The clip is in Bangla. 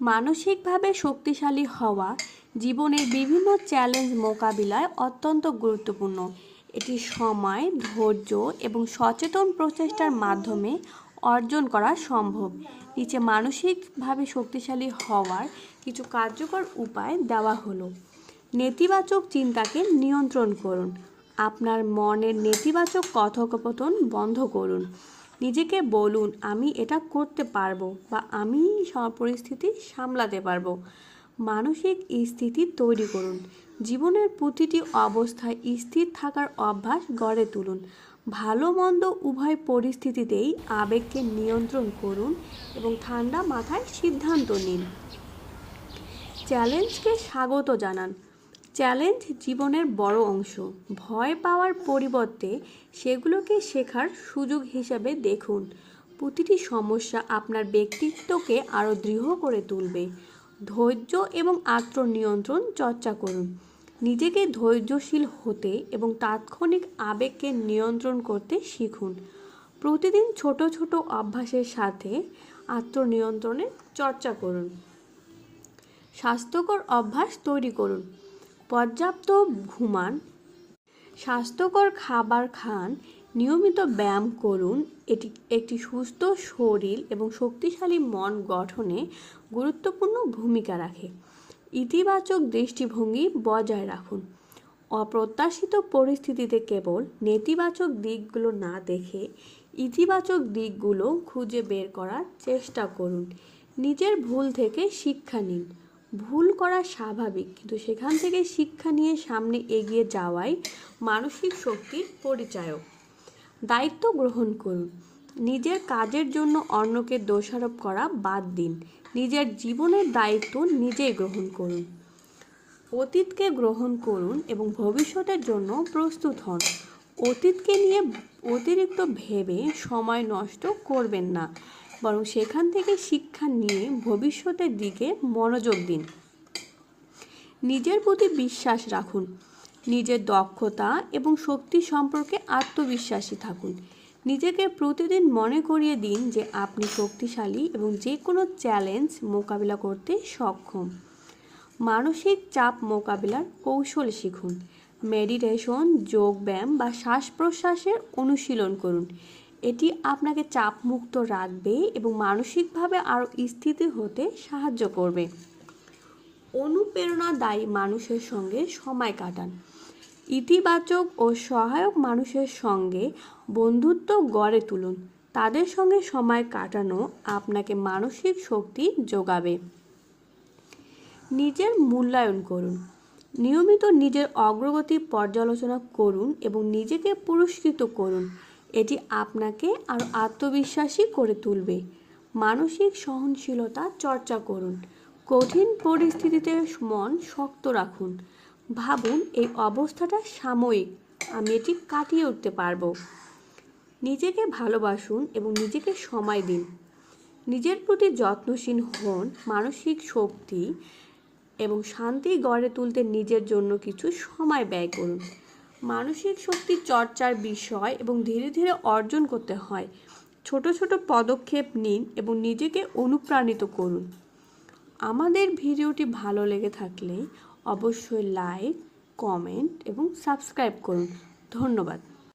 মানসিকভাবে শক্তিশালী হওয়া জীবনের বিভিন্ন চ্যালেঞ্জ মোকাবিলায় অত্যন্ত গুরুত্বপূর্ণ। এটি সময়, ধৈর্য এবং সচেতন প্রচেষ্টার মাধ্যমে অর্জন করা সম্ভব। নিচে মানসিকভাবে শক্তিশালী হওয়ার কিছু কার্যকর উপায় দেওয়া হলো। নেতিবাচক চিন্তাকে নিয়ন্ত্রণ করুন। আপনার মনের নেতিবাচক কথোপকথন বন্ধ করুন। নিজেকে বলুন, আমি এটা করতে পারব বা আমি পরিস্থিতি সামলাতে পারব। মানসিক স্থিতি তৈরি করুন। জীবনের প্রতিটি অবস্থায় স্থির থাকার অভ্যাস গড়ে তুলুন। ভালো মন্দ উভয় পরিস্থিতিতেই আবেগকে নিয়ন্ত্রণ করুন এবং ঠান্ডা মাথায় সিদ্ধান্ত নিন। চ্যালেঞ্জকে স্বাগত জানান। চ্যালেঞ্জ জীবনের বড় অংশ। ভয় পাওয়ার পরিবর্তে সেগুলোকে শেখার সুযোগ হিসাবে দেখুন। প্রতিটি সমস্যা আপনার ব্যক্তিত্বকে আরও দৃঢ় করে তুলবে। ধৈর্য এবং আত্মনিয়ন্ত্রণ চর্চা করুন। নিজেকে ধৈর্যশীল হতে এবং তাৎক্ষণিক আবেগকে নিয়ন্ত্রণ করতে শিখুন। প্রতিদিন ছোট ছোট অভ্যাসের সাথে আত্মনিয়ন্ত্রণের চর্চা করুন। স্বাস্থ্যকর অভ্যাস তৈরি করুন। পর্যাপ্ত ঘুমান, স্বাস্থ্যকর খাবার খান, নিয়মিত ব্যায়াম করুন, এটি একটি সুস্থ শরীর এবং শক্তিশালী মন গঠনে গুরুত্বপূর্ণ ভূমিকা রাখে। ইতিবাচক দৃষ্টিভঙ্গি বজায় রাখুন। অপ্রত্যাশিত পরিস্থিতিতে কেবল নেতিবাচক দিকগুলো না দেখে ইতিবাচক দিকগুলো খুঁজে বের করার চেষ্টা করুন। নিজের ভুল থেকে শিক্ষা নিন। ভুল করা স্বাভাবিক, কিন্তু সেখান থেকে শিক্ষা নিয়ে সামনে এগিয়ে যাওয়াই মানসিক শক্তির পরিচায়ক। দায়িত্ব গ্রহণ করুন। নিজের কাজের জন্য অন্যকে দোষারোপ করা বাদ দিন। নিজের জীবনের দায়িত্ব নিজেই গ্রহণ করুন। অতীতকে গ্রহণ করুন এবং ভবিষ্যতের জন্য প্রস্তুত হন। অতীতকে নিয়ে অতিরিক্ত ভেবে সময় নষ্ট করবেন না। বরং সেখান থেকে শিক্ষা নিয়ে ভবিষ্যতের দিকে মনোযোগ দিন। নিজের প্রতি বিশ্বাস রাখুন। নিজের দক্ষতা এবং শক্তি সম্পর্কে আত্মবিশ্বাসী থাকুন। নিজেকে প্রতিদিন মনে করিয়ে দিন যে আপনি শক্তিশালী এবং যে কোনো চ্যালেঞ্জ মোকাবিলা করতে সক্ষম। মানসিক চাপ মোকাবিলার কৌশল শিখুন। মেডিটেশন, যোগব্যায়াম বা শ্বাস প্রশ্বাসের অনুশীলন করুন। এটি আপনাকে চাপমুক্ত রাখবে এবং মানসিকভাবে আরও স্থিতি হতে সাহায্য করবে। অনুপ্রেরণাদায়ী মানুষের সঙ্গে সময় কাটান। ইতিবাচক ও সহায়ক মানুষের সঙ্গে বন্ধুত্ব গড়ে তুলুন। তাদের সঙ্গে সময় কাটানো আপনাকে মানসিক শক্তি যোগাবে। নিজের মূল্যায়ন করুন। নিয়মিত নিজের অগ্রগতি পর্যালোচনা করুন এবং নিজেকে পুরস্কৃত করুন। এটি আপনাকে আরও আত্মবিশ্বাসী করে তুলবে। মানসিক সহনশীলতা চর্চা করুন। কঠিন পরিস্থিতিতে মন শক্ত রাখুন। ভাবুন এই অবস্থাটা সাময়িক। আমি এটি কাটিয়ে উঠতে পারব। নিজেকে ভালোবাসুন এবং নিজেকে সময় দিন। নিজের প্রতি যত্নশীল হন মানসিক শক্তি এবং শান্তি গড়ে তুলতে নিজের জন্য কিছু সময় ব্যয় করুন। মানসিক শক্তি চর্চার বিষয় এবং ধীরে ধীরে অর্জন করতে হয়। ছোট ছোট পদক্ষেপ নিন এবং নিজেকে অনুপ্রাণিত করুন। আমাদের ভিডিওটি ভালো লেগে থাকলে অবশ্যই লাইক, কমেন্ট এবং সাবস্ক্রাইব করুন। ধন্যবাদ।